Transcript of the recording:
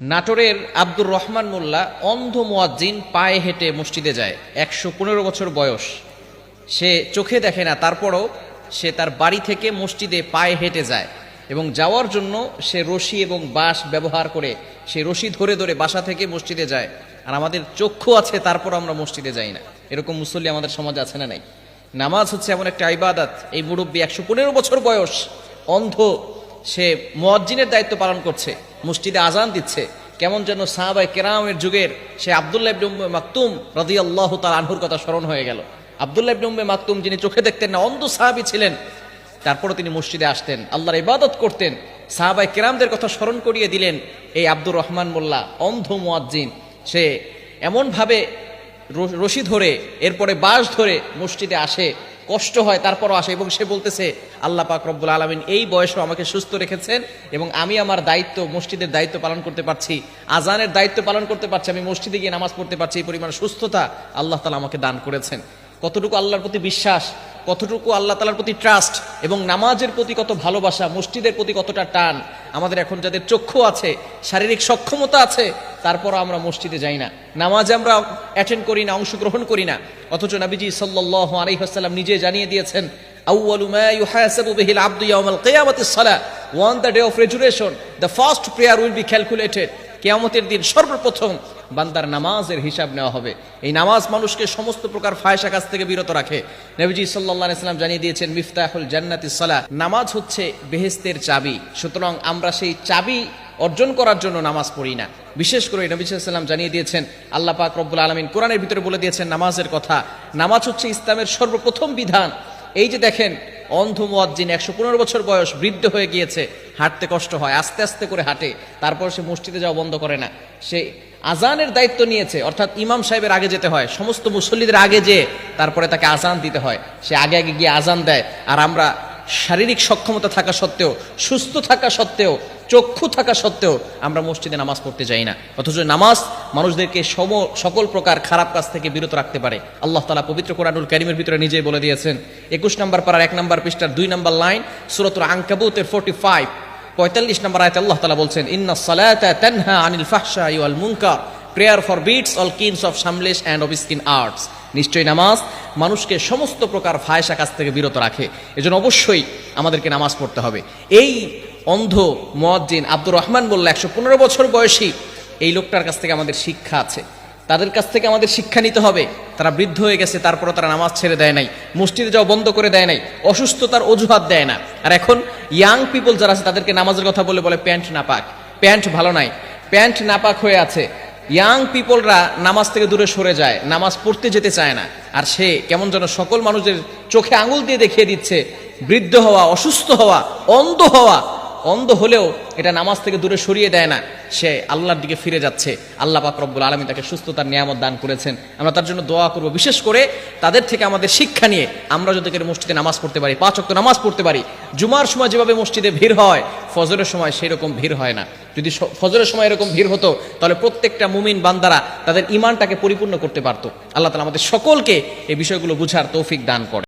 নাটোরের আব্দুর রহমান মোল্লা অন্ধ মোয়াজ্জিন পায়ে হেঁটে মসজিদে যায়। একশো পনেরো বছর বয়স। সে চোখে দেখে না, তারপরও সে তার বাড়ি থেকে মসজিদে পায়ে হেঁটে যায় এবং যাওয়ার জন্য সে রশি এবং বাঁশ ব্যবহার করে সে রশি ধরে ধরে বাসা থেকে মসজিদে যায়। আর আমাদের চক্ষু আছে, তারপর আমরা মসজিদে যাই না। এরকম মুসল্লি আমাদের সমাজে আছে না নাই? নামাজ হচ্ছে এমন একটা ইবাদত। এই মুরব্বী একশো পনেরো বছর বয়স, অন্ধ সে মুয়াজ্জিনের দায়িত্ব পালন করছে, মসজিদে আজান দিচ্ছে। কেমন যেন সাহাবাই কেরামের যুগের সে আবদুল্লাহ ইবনে মাকতুম রাদিয়াল্লাহু তাআলা আনহুর কথা স্মরণ হয়ে গেল। আবদুল্লাহ ইবনে মাকতুম যিনি চোখে দেখতেন না, অন্ধ সাহাবী ছিলেন। তারপরে তিনি মসজিদে আসতেন, আল্লাহর ইবাদত করতেন। সাহাবাই কেরামদের কথা স্মরণ করিয়ে দিলেন এই আব্দুর রহমান মোল্লা, অন্ধ মুয়াজ্জিন। সে এমনভাবে রশি ধরে, এরপরে বাঁশ ধরে মসজিদে আসে। কষ্ট হয়, তারপরও আসে এবং সে বলতেছে, আল্লাহ পাক রব্বুল আলমিন এই বয়সেও আমাকে সুস্থ রেখেছেন এবং আমি আমার দায়িত্ব, মসজিদের দায়িত্ব পালন করতে পারছি। আজানের দায়িত্ব পালন করতে পারছি, আমি মসজিদে গিয়ে নামাজ পড়তে পারছি, এই পরিমাণ সুস্থতা আল্লাহ তালা আমাকে দান করেছেন। কতটুকু আল্লাহর প্রতি বিশ্বাস কতটুকু আল্লাহ তালার প্রতি ট্রাস্ট এবং নামাজের প্রতি কত ভালোবাসা, মসজিদের প্রতি কতটা টান, আমাদের এখন যাদের চক্ষু আছে, শারীরিক সক্ষমতা আছে, তারপরও আমরা মসজিদে যাই না। নামাজ আমরা অ্যাটেন্ড করি না, অংশগ্রহণ করি না। অথচ নবীজি সাল্লাল্লাহু আলাইহি ওয়াসাল্লাম নিজে জানিয়ে দিয়েছেন one the day of the first will be কেয়ামতের দিন সর্বপ্রথম বান্দার নামাজের হিসাব নেওয়া হবে। এই নামাজ মানুষকে সমস্ত প্রকার ফায়সা কাছ থেকে বিরত রাখে। নবীজি সাল্লাল্লাহু আলাইহি সাল্লাম জানিয়ে দিয়েছেন, মিফতাহুল জান্নাতি সালাহ নামাজ হচ্ছে বেহেস্তের চাবি। সুতরাং আমরা সেই চাবি অর্জন করার জন্য নামাজ পড়ি না। বিশেষ করে নবী সাল্লাম জানিয়ে দিয়েছেন, আল্লাহ পাক রব্বুল আলমিন কোরআনের ভিতরে বলে দিয়েছেন নামাজের কথা। নামাজ হচ্ছে ইসলামের সর্বপ্রথম বিধান। এই যে দেখেন, অন্ধ মুয়াজ্জিন একশো পনেরো বছর বয়স, বৃদ্ধ হয়ে গিয়েছে, হাঁটতে কষ্ট হয়, আস্তে আস্তে করে হাঁটে। তারপর সে মসজিদে যাওয়া বন্ধ করে না। সে আজানের দায়িত্ব নিয়েছে, অর্থাৎ ইমাম সাহেবের আগে যেতে হয়, সমস্ত মুসল্লিদের আগে যে তারপরে তাকে আজান দিতে হয়। সে আগে আগে গিয়ে আজান দেয়। আর আমরা শারীরিক সক্ষমতা থাকা সত্ত্বেও, সুস্থ থাকা সত্ত্বেও, চক্ষু থাকা সত্ত্বেও আমরা মসজিদে নামাজ পড়তে যাই না। অথচ নামাজ মানুষদেরকে সম, সকল প্রকার খারাপ কাজ থেকে বিরত রাখতে পারে। আল্লাহ তালা পবিত্র কোরআনুল কারিমের ভিতরে নিজেই বলে দিয়েছেন, একুশ নম্বর পাড়ার এক নম্বর পৃষ্ঠার দুই নম্বর লাইন, সুরতুল আঙ্কাবুতের ফোর্টি ফাইভ পঁয়তাল্লিশ নম্বর আয়তে আল্লাহ তালা বলছেন, ইন্না সালাতা তানহা আনিল ফাহশা ওয়াল মুনকার। Prayer for bits all kinds of shameless and of skin arts নিশ্চয়ই নামাজ মানুষকে সমস্ত প্রকার ফায়সা কাছ থেকে বিরত রাখে। এজন্য অবশ্যই আমাদেরকে নামাজ পড়তে হবে। এই অন্ধ মোয়াজ্জিন আব্দুর রহমান বলল, একশো পনেরো বছর বয়সী এই লোকটার কাছ থেকে আমাদের শিক্ষা আছে। তাদের কাছ থেকে আমাদের শিক্ষা নিতে হবে। তারা বৃদ্ধ হয়ে গেছে, তারপরও তারা নামাজ ছেড়ে দেয় নাই, মসজিদে যাওয়া বন্ধ করে দেয় নাই, অসুস্থতার অজুহাত দেয় না। আর এখন ইয়াং পিপল যারা আছে, তাদেরকে নামাজের কথা বলে বলে প্যান্ট নাপাক। প্যান্ট ভালো নাই, প্যান্ট নাপাক হয়ে আছে। ইয়াং পিপলরা নামাজ থেকে দূরে সরে যায়, নামাজ পড়তে যেতে চায় না। আর সে কেমন যেন সকল মানুষের চোখে আঙুল দিয়ে দেখিয়ে দিচ্ছে, বৃদ্ধ হওয়া, অসুস্থ হওয়া, অন্ধ হওয়া অন্ধ হলেও এটা নামাজ থেকে দূরে সরিয়ে দেয় না। সে আল্লাহর দিকে ফিরে যাচ্ছে। আল্লাহ পাক রব্বুল আলমী তাকে সুস্থতার নিয়ামত দান করেছেন। আমরা তার জন্য দোয়া করব। বিশেষ করে তাদের থেকে আমাদের শিক্ষা নিয়ে আমরা যদি মসজিদে নামাজ পড়তে পারি, পাঁচ অক্ট নামাজ পড়তে পারি, জুমার সময় যেভাবে মসজিদে ভিড় হয়, ফজরের সময় সেই রকম ভিড় হয় না। যদি ফজরের সময় এরকম ভিড় হতো, তাহলে প্রত্যেকটা মুমিন বান্দারা তাদের ইমানটাকে পরিপূর্ণ করতে পারতো। আল্লাহ তালা আমাদের সকলকে এই বিষয়গুলো বুঝার তৌফিক দান করে